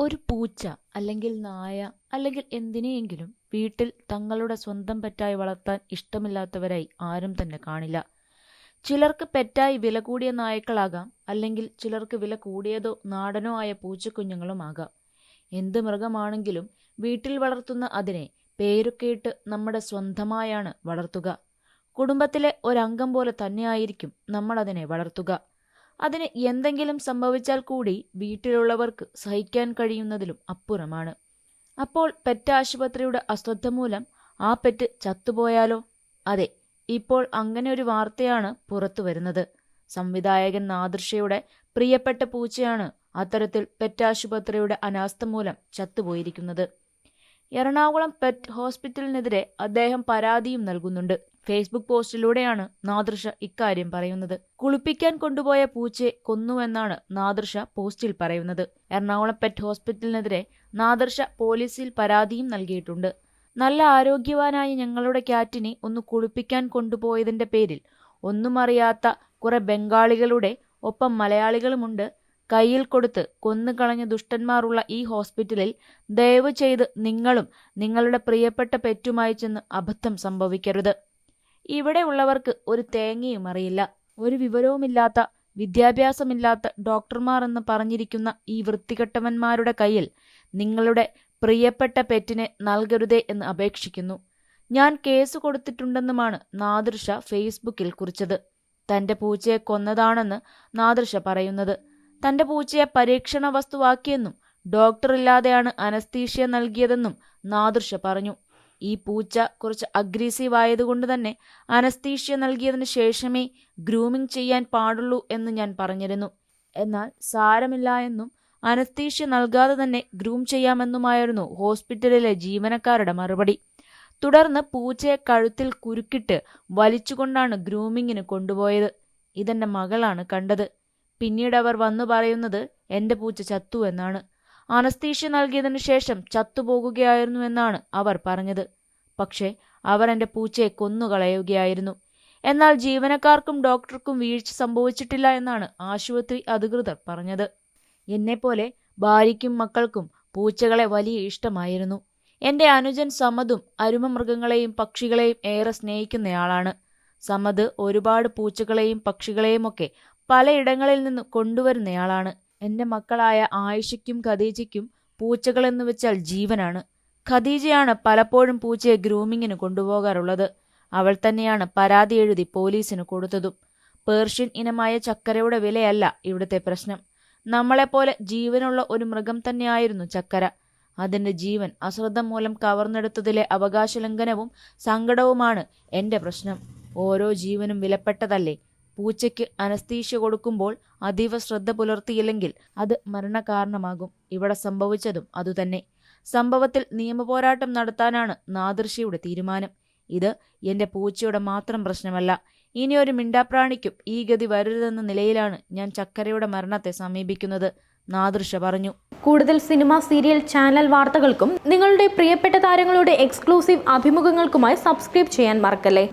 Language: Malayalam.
ഒരു പൂച്ച അല്ലെങ്കിൽ നായ അല്ലെങ്കിൽ എന്തിനെയെങ്കിലും വീട്ടിൽ തങ്ങളുടെ സ്വന്തം പെറ്റായി വളർത്താൻ ഇഷ്ടമില്ലാത്തവരായി ആരും തന്നെ കാണില്ല. ചിലർക്ക് പെറ്റായി വില കൂടിയ നായ്ക്കളാകാം അല്ലെങ്കിൽ ചിലർക്ക് വില കൂടിയതോ നാടനോ ആയ പൂച്ചക്കുഞ്ഞുങ്ങളുമാകാം എന്ത് മൃഗമാണെങ്കിലും വീട്ടിൽ വളർത്തുന്ന അതിനെ പേരൊക്കെ ഇട്ട് നമ്മുടെ സ്വന്തമായാണ് വളർത്തുക. കുടുംബത്തിലെ ഒരംഗം പോലെ തന്നെയായിരിക്കും നമ്മൾ അതിനെ വളർത്തുക. അതിന് എന്തെങ്കിലും സംഭവിച്ചാൽ കൂടി വീട്ടിലുള്ളവർക്ക് സഹിക്കാൻ കഴിയുന്നതിലും അപ്പുറമാണ്. അപ്പോൾ പെറ്റ് ആശുപത്രിയുടെ അശ്രദ്ധ മൂലം ആ പെറ്റ് ചത്തുപോയാലോ? അതെ ഇപ്പോൾ അങ്ങനെ ഒരു വാർത്തയാണ് പുറത്തു വരുന്നത്. സംവിധായകൻ നാദൃഷയുടെ പ്രിയപ്പെട്ട പൂച്ചയാണ് അത്തരത്തിൽ പെറ്റ് ആശുപത്രിയുടെ അനാസ്ഥ മൂലം ചത്തുപോയിരിക്കുന്നത്. എറണാകുളം പെറ്റ് ഹോസ്പിറ്റലിനെതിരെ അദ്ദേഹം പരാതിയും നൽകുന്നുണ്ട്. ഫേസ്ബുക്ക് പോസ്റ്റിലൂടെയാണ് നാദൃഷ ഇക്കാര്യം പറയുന്നത്. കുളിപ്പിക്കാൻ കൊണ്ടുപോയ പൂച്ചയെ കൊന്നുവെന്നാണ് നാദൃഷ പോസ്റ്റിൽ പറയുന്നത്. എറണാകുളം പെറ്റ് ഹോസ്പിറ്റലിനെതിരെ നാദൃഷ പോലീസിൽ പരാതിയും നൽകിയിട്ടുണ്ട്. നല്ല ആരോഗ്യവാനായ ഞങ്ങളുടെ ക്യാറ്റിനെ ഒന്ന് കുളിപ്പിക്കാൻ കൊണ്ടുപോയതിന്റെ പേരിൽ ഒന്നും അറിയാത്ത കുറെ ബംഗാളികളുടെ ഒപ്പം മലയാളികളുമുണ്ട് കയ്യിൽ കൊടുത്ത് കൊന്നുകളഞ്ഞ ദുഷ്ടന്മാരുള്ള ഈ ഹോസ്പിറ്റലിൽ ദയവ് ചെയ്ത് നിങ്ങളും നിങ്ങളുടെ പ്രിയപ്പെട്ട പെറ്റുമായി ചെന്ന് അബദ്ധം സംഭവിക്കരുത്. ഇവിടെ ഉള്ളവർക്ക് ഒരു തേങ്ങയും അറിയില്ല. ഒരു വിവരവുമില്ലാത്ത വിദ്യാഭ്യാസമില്ലാത്ത ഡോക്ടർമാർ എന്ന് പറഞ്ഞിരിക്കുന്ന ഈ വൃത്തികെട്ടവന്മാരുടെ കയ്യിൽ നിങ്ങളുടെ പ്രിയപ്പെട്ട പെറ്റിനെ നൽകരുതേ എന്ന് അപേക്ഷിക്കുന്നു. ഞാൻ കേസ് കൊടുത്തിട്ടുണ്ടെന്നുമാണ് നാദൃഷ ഫേസ്ബുക്കിൽ കുറിച്ചത്. തന്റെ പൂച്ചയെ കൊന്നതാണെന്ന് നാദൃഷ പറയുന്നത്. തന്റെ പൂച്ചയെ പരീക്ഷണ വസ്തുവാക്കിയെന്നും ഡോക്ടർ ഇല്ലാതെയാണ് അനസ്തീഷ്യ നൽകിയതെന്നും നാദൃഷ പറഞ്ഞു. ഈ പൂച്ച കുറച്ച് അഗ്രസീവ് ആയതുകൊണ്ട് തന്നെ അനസ്തീഷ്യ നൽകിയതിനു ശേഷമേ ഗ്രൂമിംഗ് ചെയ്യാൻ പാടുള്ളൂ എന്ന് ഞാൻ പറഞ്ഞിരുന്നു. എന്നാൽ സാരമില്ല എന്നും അനസ്തീഷ്യ നൽകാതെ തന്നെ ഗ്രൂം ചെയ്യാമെന്നുമായിരുന്നു ഹോസ്പിറ്റലിലെ ജീവനക്കാരുടെ മറുപടി. തുടർന്ന് പൂച്ചയെ കഴുത്തിൽ കുരുക്കിട്ട് വലിച്ചുകൊണ്ടാണ് ഗ്രൂമിങ്ങിന് കൊണ്ടുപോയത്. ഇതെന്റെ മകളാണ് കണ്ടത്. പിന്നീട് അവർ വന്നു പറയുന്നത് എന്റെ പൂച്ച ചത്തു എന്നാണ്. അനസ്തീഷ്യ നൽകിയതിനു ശേഷം ചത്തുപോകുകയായിരുന്നു എന്നാണ് അവർ പറഞ്ഞത്. പക്ഷേ അവർ എന്റെ പൂച്ചയെ കൊന്നുകളയുകയായിരുന്നു. എന്നാൽ ജീവനക്കാർക്കും ഡോക്ടർക്കും വീഴ്ച സംഭവിച്ചിട്ടില്ല എന്നാണ് ആശുപത്രി അധികൃതർ പറഞ്ഞത്. എന്നെപ്പോലെ ഭാര്യയ്ക്കും മക്കൾക്കും പൂച്ചകളെ വലിയ ഇഷ്ടമായിരുന്നു. എന്റെ അനുജൻ സമതും അരുമമൃഗങ്ങളെയും പക്ഷികളെയും ഏറെ സ്നേഹിക്കുന്നയാളാണ്. സമത് ഒരുപാട് പൂച്ചകളെയും പക്ഷികളെയും ഒക്കെ പലയിടങ്ങളിൽ നിന്ന് കൊണ്ടുവരുന്നയാളാണ്. എന്റെ മക്കളായ ആയിഷയ്ക്കും ഖദീജയ്ക്കും പൂച്ചകളെന്ന് വെച്ചാൽ ജീവനാണ്. ഖദീജയാണ് പലപ്പോഴും പൂച്ചയെ ഗ്രൂമിങ്ങിന് കൊണ്ടുപോകാറുള്ളത്. അവൾ തന്നെയാണ് പരാതി എഴുതി പോലീസിന് കൊടുത്തതും. പേർഷ്യൻ ഇനമായ ചക്കരയുടെ വിലയല്ല ഇവിടുത്തെ പ്രശ്നം. നമ്മളെപ്പോലെ ജീവനുള്ള ഒരു മൃഗം തന്നെയായിരുന്നു ചക്കര. അതിന്റെ ജീവൻ അശ്രദ്ധ മൂലം കവർന്നെടുത്തതിലെ അവകാശലംഘനവും സങ്കടവുമാണ് എന്റെ പ്രശ്നം. ഓരോ ജീവനും വിലപ്പെട്ടതല്ലേ? പൂച്ചയ്ക്ക് അനസ്തീഷ്യ കൊടുക്കുമ്പോൾ അതീവ ശ്രദ്ധ പുലർത്തിയില്ലെങ്കിൽ അത് മരണകാരണമാകും. ഇവിടെ സംഭവിച്ചതും അതുതന്നെ. സംഭവത്തിൽ നിയമപോരാട്ടം നടത്താനാണ് നാദൃഷിയുടെ തീരുമാനം. ഇത് എന്റെ പൂച്ചയുടെ മാത്രം പ്രശ്നമല്ല. ഇനിയൊരു മിണ്ടാപ്രാണിക്കും ഈ ഗതി വരരുതെന്ന നിലയിലാണ് ഞാൻ ചക്കരയുടെ മരണത്തെ സമീപിക്കുന്നത് നാദൃശ പറഞ്ഞു. കൂടുതൽ സിനിമ സീരിയൽ ചാനൽ വാർത്തകൾക്കും നിങ്ങളുടെ പ്രിയപ്പെട്ട താരങ്ങളുടെ എക്സ്ക്ലൂസീവ് അഭിമുഖങ്ങൾക്കുമായി സബ്സ്ക്രൈബ് ചെയ്യാൻ മറക്കല്ലേ?